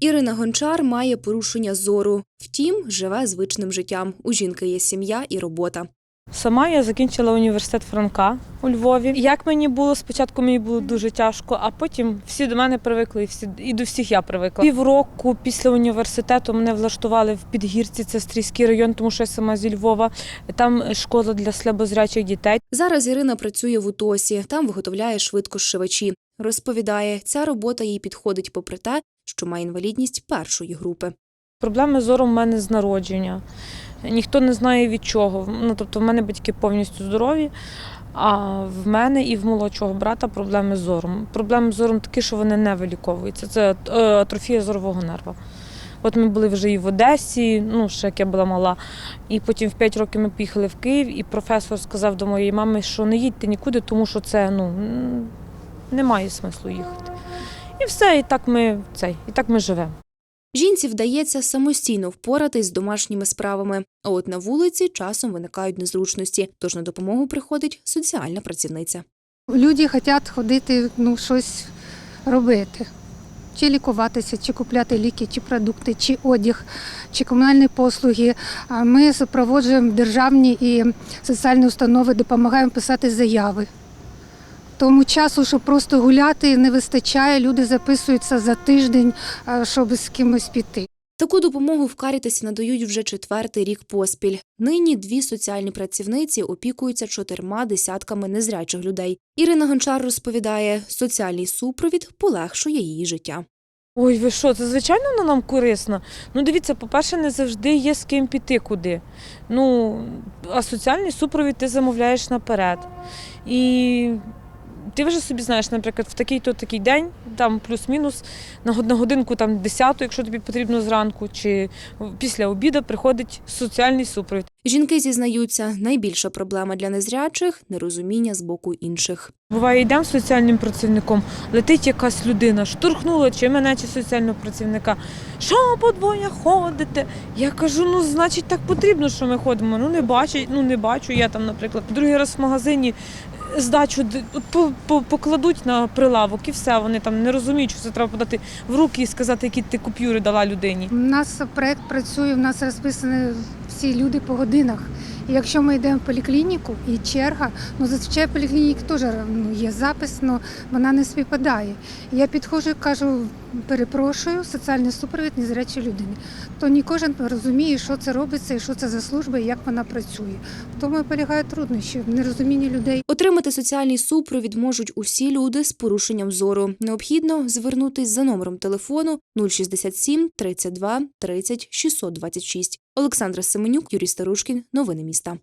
Ірина Гончар має порушення зору. Втім, живе звичним життям. У жінки є сім'я і робота. Сама я закінчила університет Франка у Львові. Як мені було спочатку, мені було дуже тяжко, а потім всі до мене привикли, і всі і до всіх я привикла. Півроку після університету мене влаштували в Підгірці, це Стрийський район, тому що я сама зі Львова. Там школа для слабозрячих дітей. Зараз Ірина працює в УТОСі, там виготовляє швидкошивачі. Розповідає, ця робота їй підходить попри те, що має інвалідність першої групи. Проблеми з зором в мене з народження. Ніхто не знає від чого. Ну тобто, в мене батьки повністю здорові. А в мене і в молодшого брата проблеми з зором. Проблеми з зором такі, що вони не виліковуються. Це е, атрофія зорового нерва. От ми були вже і в Одесі, ну ще як я була мала. І потім в 5 років ми поїхали в Київ, і професор сказав до моєї мами, що не їдьте нікуди, тому що це ну немає смислу їхати. І все, і так ми цей, і так ми живемо. Жінці вдається самостійно впоратись з домашніми справами, а от на вулиці часом виникають незручності, тож на допомогу приходить соціальна працівниця. Люди хочуть ходити, ну, щось робити. Чи лікуватися, чи купляти ліки, чи продукти, чи одяг, чи комунальні послуги. А Ми супроводжуємо державні і соціальні установи, допомагаємо писати заяви. Тому часу, щоб просто гуляти, не вистачає. Люди записуються за тиждень, щоб з кимось піти. Таку допомогу в Карітасі надають вже четвертий рік поспіль. Нині дві соціальні працівниці опікуються чотирма десятками незрячих людей. Ірина Гончар розповідає, соціальний супровід полегшує її життя. Ой, ви що, це звичайно воно нам корисно. Ну, дивіться, по-перше, не завжди є з ким піти куди. Ну, а соціальний супровід ти замовляєш наперед. І ти вже собі знаєш, наприклад, в такий-то такий день, там плюс-мінус, на годинку там 10, якщо тобі потрібно зранку, чи після обіду приходить соціальний супровід. Жінки зізнаються, найбільша проблема для незрячих нерозуміння з боку інших. Буває, йдемо з соціальним працівником, летить якась людина, штурхнула чи мене, чи соціального працівника. Що подвоє ходите? Я кажу, ну значить так потрібно, що ми ходимо. Ну не бачу, ну не бачу. Я там, наприклад, другий раз в магазині здачу по- по- покладуть на прилавок і все. Вони там не розуміють, що це треба подати в руки і сказати, які ти купюри дала людині. У нас проект працює, у нас розписані всі люди по годинах. І якщо ми йдемо в поліклініку і черга, ну зазвичай в поліклініці теж ну, є запис, але вона не співпадає. Я підходжу і кажу, перепрошую, соціальний супровід незрячої людини. То не кожен розуміє, що це робиться і що це за служба і як вона працює. Тому і полягають труднощі в нерозумінні людей. Отримати соціальний супровід можуть усі люди з порушенням зору. Необхідно звернутись за номером телефону 067 32 30 626. Олександра Семенюк, Юрій Старушкін. Новини міста.